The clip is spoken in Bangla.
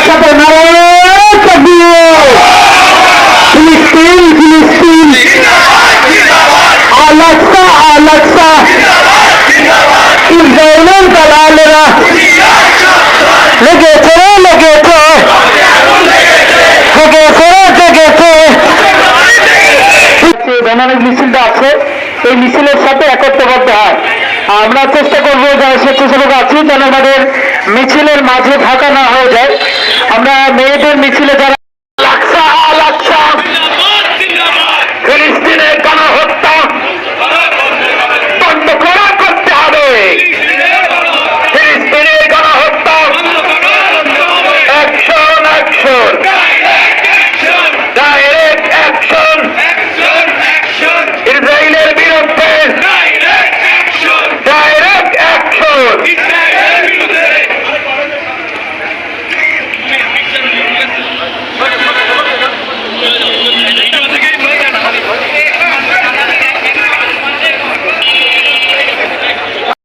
একসাথে ফিলিস্তিন ফিলিস্তিন। আলাক্সা আলাক্সা। ইসরায়েলের দালালেরা লেগেছে লেগেছে। লেগেছে লেগেছে। ধরনের মিছিলটা আছে, এই মিছিলের সাথে একত্র করতে হয়। আমরা চেষ্টা করব যারা স্বেচ্ছাসেবক আছি, যেন আমাদের মিছিলের মাঝে থাকা না হয়ে যায়। আমরা মেয়েদের মিছিলে যারা